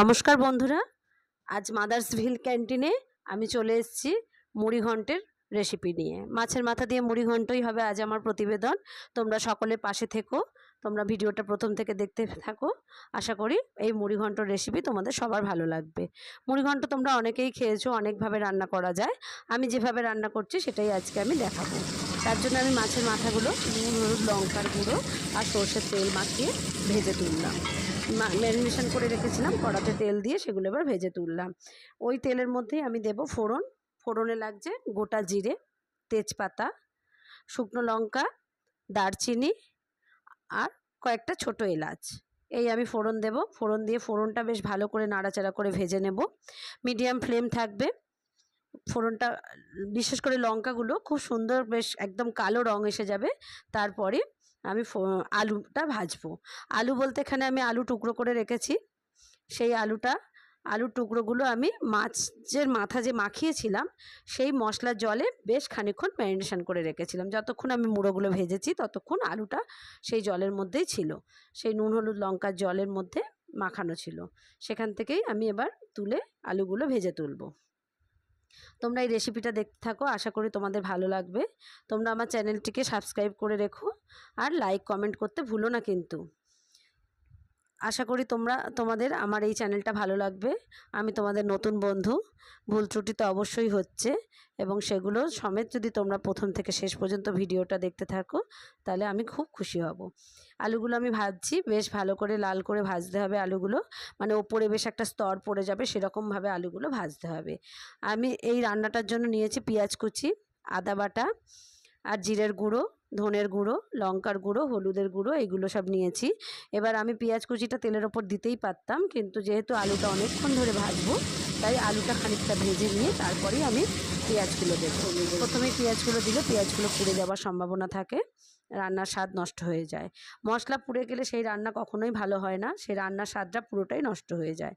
নমস্কার বন্ধুরা। আজ মাদার্স ভিল ক্যান্টিনে আমি চলে এসেছি মুড়ি ঘন্টের রেসিপি নিয়ে। মাছের মাথা দিয়ে মুড়ি ঘন্টই হবে আজ আমার প্রতিবেদন। তোমরা সকলে পাশে থেকো, তোমরা ভিডিওটা প্রথম থেকে দেখতে থাকো। আশা করি এই মুড়ি ঘন্টর রেসিপি তোমাদের সবার ভালো লাগবে। মুড়ি ঘন্ট তোমরা অনেকেই খেয়েছো, অনেকভাবে রান্না করা যায়। আমি যেভাবে রান্না করছি সেটাই আজকে আমি দেখাবো। তার জন্য আমি মাছের মাথাগুলো নুন, হলুদ, লঙ্কার গুঁড়ো আর সর্ষের তেল মাখিয়ে ভেজে তুললাম। ম্যারিনেশন করে রেখেছিলাম, কড়াতে তেল দিয়ে সেগুলো এবার ভেজে তুললাম। ওই তেলের মধ্যেই আমি দেব ফোড়ন। ফোড়নে লাগছে গোটা জিরে, তেজপাতা, শুকনো লঙ্কা, দারচিনি আর কয়েকটা ছোট এলাচ। এই আমি ফোড়ন দেব। ফোড়ন দিয়ে ফোড়নটা বেশ ভালো করে নাড়াচাড়া করে ভেজে নেব। মিডিয়াম ফ্লেম থাকবে। ফোড়নটা, বিশেষ করে লঙ্কাগুলো খুব সুন্দর বেশ একদম কালো রং এসে যাবে। তারপরে আমি আলুটা ভাজবো। আলু বলতে এখানে আমি আলু টুকরো করে রেখেছি। সেই আলুটা, আলুর টুকরোগুলো আমি মাছের মাথা যে মাখিয়েছিলাম, সেই মশলার জলে বেশ খানিক্ষণ ম্যারিনেশন করে রেখেছিলাম। যতক্ষণ আমি মুড়োগুলো ভেজেছি, ততক্ষণ আলুটা সেই জলের মধ্যেই ছিল। সেই নুন, হলুদ, লঙ্কার জলের মধ্যে মাখানো ছিল। সেখান থেকেই আমি এবার তুলে আলুগুলো ভেজে তুলবো। তোমরা এই রেসিপিটা দেখতে থাকো, আশা করি তোমাদের ভালো লাগবে। তোমরা আমার চ্যানেলটিকে সাবস্ক্রাইব করে রেখো, আর লাইক কমেন্ট করতে ভুলো না কিন্তু। আশা করি তোমরা, তোমাদের আমার এই চ্যানেলটা ভালো লাগবে। আমি তোমাদের নতুন বন্ধু, ভুল ত্রুটি তো অবশ্যই হচ্ছে। এবং সেগুলো সমেত যদি তোমরা প্রথম থেকে শেষ পর্যন্ত ভিডিওটা দেখতে থাকো, তাহলে আমি খুব খুশি হব। আলুগুলো আমি ভাজছি, বেশ ভালো করে লাল করে ভাজতে হবে আলুগুলো। মানে ওপরে বেশ একটা স্তর পড়ে যাবে, সেরকমভাবে আলুগুলো ভাজতে হবে। আমি এই রান্নাটার জন্য নিয়েছি পেঁয়াজ কুচি, আদা বাটা আর জিরের গুঁড়ো, ধনের গুঁড়ো, লঙ্কার গুঁড়ো, হলুদের গুঁড়ো, এগুলো সব নিয়েছি। এবার আমি পেঁয়াজ কুচিটা তেলের ওপর দিতেই পারতাম, কিন্তু যেহেতু আলুটা অনেকক্ষণ ধরে ভাজবো, তাই আলুটা খানিকটা ভেজে নিয়ে তারপরেই আমি পেঁয়াজগুলো দেবো। প্রথমে পেঁয়াজগুলো দিলে পেঁয়াজগুলো পুড়ে যাওয়ার সম্ভাবনা থাকে, রান্নার স্বাদ নষ্ট হয়ে যায়। মশলা পুড়ে গেলে সেই রান্না কখনোই ভালো হয় না, সেই রান্নার স্বাদটা পুরোটাই নষ্ট হয়ে যায়।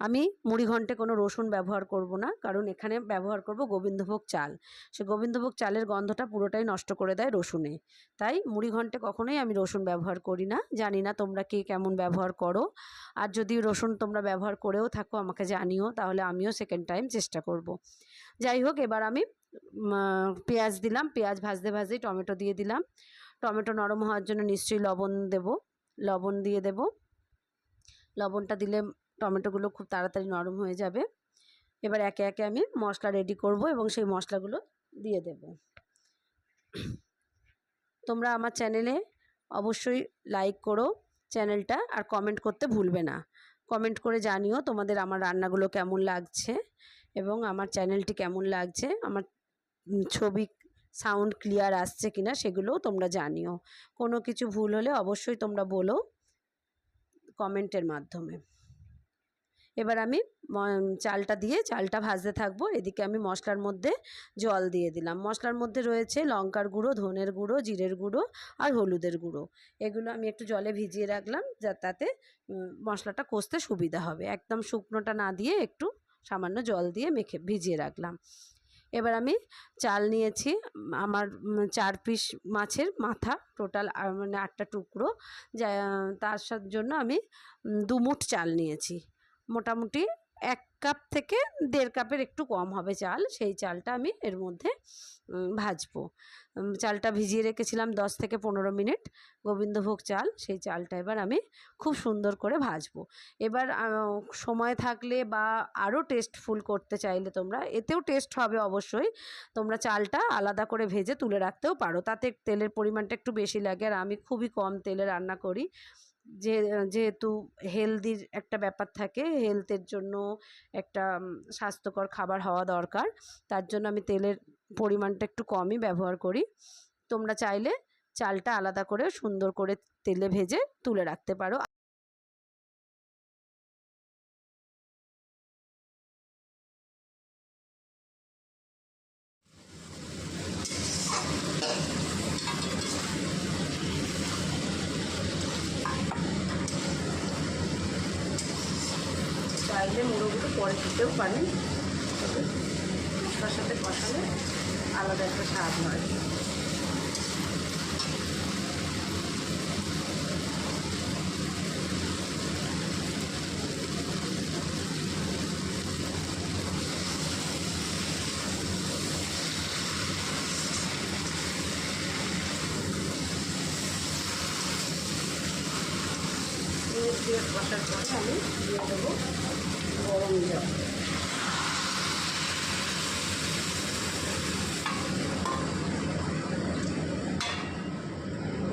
আমি মুড়ি ঘন্টে কোনো রসুন ব্যবহার করব না, কারণ এখানে ব্যবহার করব গোবিন্দভোগ চাল। সে গোবিন্দভোগ চালের গন্ধটা পুরোটাই নষ্ট করে দেয় রসুনে। তাই মুড়ি ঘন্টে কখনোই আমি রসুন ব্যবহার করি না। জানি না তোমরা কে কেমন ব্যবহার করো। আর যদি রসুন তোমরা ব্যবহার করেও থাকো, আমাকে জানিও, তাহলে আমিও সেকেন্ড টাইম চেষ্টা করব। যাই হোক, এবার আমি পেঁয়াজ দিলাম। পেঁয়াজ ভাজতে ভাজতেই টমেটো দিয়ে দিলাম। টমেটো নরম হওয়ার জন্য নিশ্চয়ই লবণ দেব। লবণ দিয়ে দেব। লবণটা দিলে টমেটোগুলো খুব তাড়াতাড়ি নরম হয়ে যাবে। এবার একে একে আমি মশলা রেডি করব এবং সেই মশলাগুলো দিয়ে দেব। তোমরা আমার চ্যানেলে অবশ্যই লাইক করো চ্যানেলটা আর কমেন্ট করতে ভুলবে না। কমেন্ট করে জানিও তোমাদের আমার রান্নাগুলো কেমন লাগছে এবং আমার চ্যানেলটি কেমন লাগছে, আমার ছবি সাউন্ড ক্লিয়ার আসছে কিনা সেগুলোও তোমরা জানিও। কোনো কিছু ভুল হলে অবশ্যই তোমরা বলো কমেন্টের মাধ্যমে। এবার আমি চালটা দিয়ে চালটা ভাজতে থাকব। এদিকে আমি মশলার মধ্যে জল দিয়ে দিলাম। মশলার মধ্যে রয়েছে লঙ্কার গুঁড়ো ধনের গুঁড়ো জিরের গুঁড়ো আর হলুদের গুঁড়ো। এগুলো আমি একটু জলে ভিজিয়ে রাখলাম যা তাতে মশলাটা কষতে সুবিধা হবে। একদম শুকনোটা না দিয়ে একটু সামান্য জল দিয়ে মেখে ভিজিয়ে রাখলাম। এবার আমি চাল নিয়েছি। আমার চার পিস মাছের মাথা টোটাল মানে আটটা টুকরো। যা তার জন্য আমি উম, দু মুঠ চাল নিয়েছি। মোটামুটি এক কাপ থেকে দেড় কাপের একটু কম হবে চাল। সেই চালটা আমি এর মধ্যে ভাজবো। চালটা ভিজিয়ে রেখেছিলাম দশ থেকে পনেরো মিনিট, গোবিন্দভোগ চাল। সেই চালটা এবার আমি খুব সুন্দর করে ভাজবো। এবার সময় থাকলে বা আরও টেস্টফুল করতে চাইলে তোমরা, এতেও টেস্ট হবে অবশ্যই। তোমরা চালটা আলাদা করে ভেজে তুলে রাখতেও পারো। তাতে তেলের পরিমাণটা একটু বেশি লাগে। আর আমি খুবই কম তেলে রান্না করি। যে যেহেতু হেলদির একটা ব্যাপার থাকে হেলথের জন্য একটা স্বাস্থ্যকর খাবার হওয়া দরকার। তার জন্য আমি তেলের পরিমাণটা একটু কমই ব্যবহার করি। তোমরা চাইলে চালটা আলাদা করে সুন্দর করে তেলে ভেজে তুলে রাখতে পারো। ভাজলে মুড়োগুলো পরে দিতেও পারেন। তবে তার সাথে কষালে আলাদা একটা স্বাদ হয়। দিয়ে কষার পরে আমি দিয়ে দেবো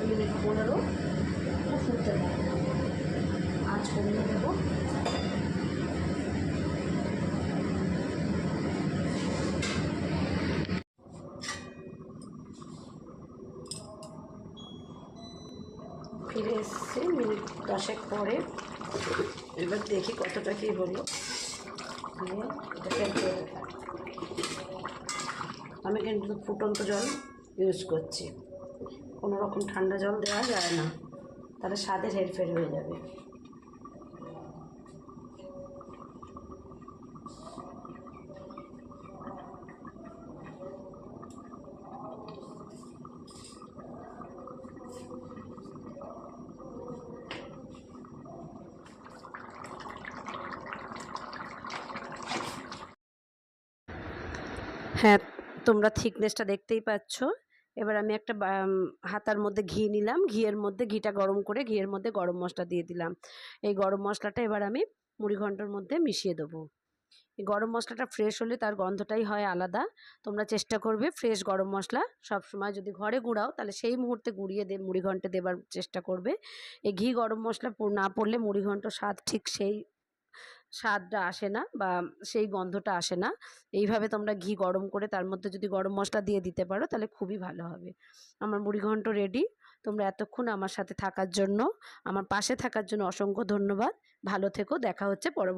মিনিট পনেরো কমিয়ে দেবো ফিরে এসেছি মিনিট দশেক পরে। এবার দেখি কতটা কী হলো। দিয়ে এটা দেবো। আমি কিন্তু ফুটন্ত জল ইউজ করছি কোনো রকম ঠান্ডা জল দেওয়া যায় না তাহলে স্বাদের হেরফের হয়ে যাবে হ্যাঁ তোমরা থিকনেসটা দেখতেই পাচ্ছ। এবার আমি একটা হাতার মধ্যে ঘি নিলাম। ঘিয়ের মধ্যে ঘিটা গরম করে ঘিয়ের মধ্যে গরম মশলা দিয়ে দিলাম। এই গরম মশলাটা এবার আমি মুড়ি ঘন্টর মধ্যে মিশিয়ে দেবো। এই গরম মশলাটা ফ্রেশ হলে তার গন্ধটাই হয় আলাদা। তোমরা চেষ্টা করবে ফ্রেশ গরম মশলা সব সময় যদি ঘরে গুঁড়াও তাহলে সেই মুহূর্তে গুঁড়িয়ে দে, মুড়ি ঘন্টে দেবার চেষ্টা করবে। এই ঘি গরম মশলা না পড়লে মুড়ি ঘন্ট স্বাদ ঠিক সেই স্বাদটা আসে না বা সেই গন্ধটা আসে না। এইভাবে তোমরা ঘি গরম করে তার মধ্যে যদি গরম মশলা দিয়ে দিতে পারো তাহলে খুবই ভালো হবে। আমার মুড়িঘণ্ট রেডি তোমরা এতক্ষণ আমার সাথে থাকার জন্য, আমার পাশে থাকার জন্য অসংখ্য ধন্যবাদ। ভালো থেকো, দেখা হচ্ছে পরবর্তী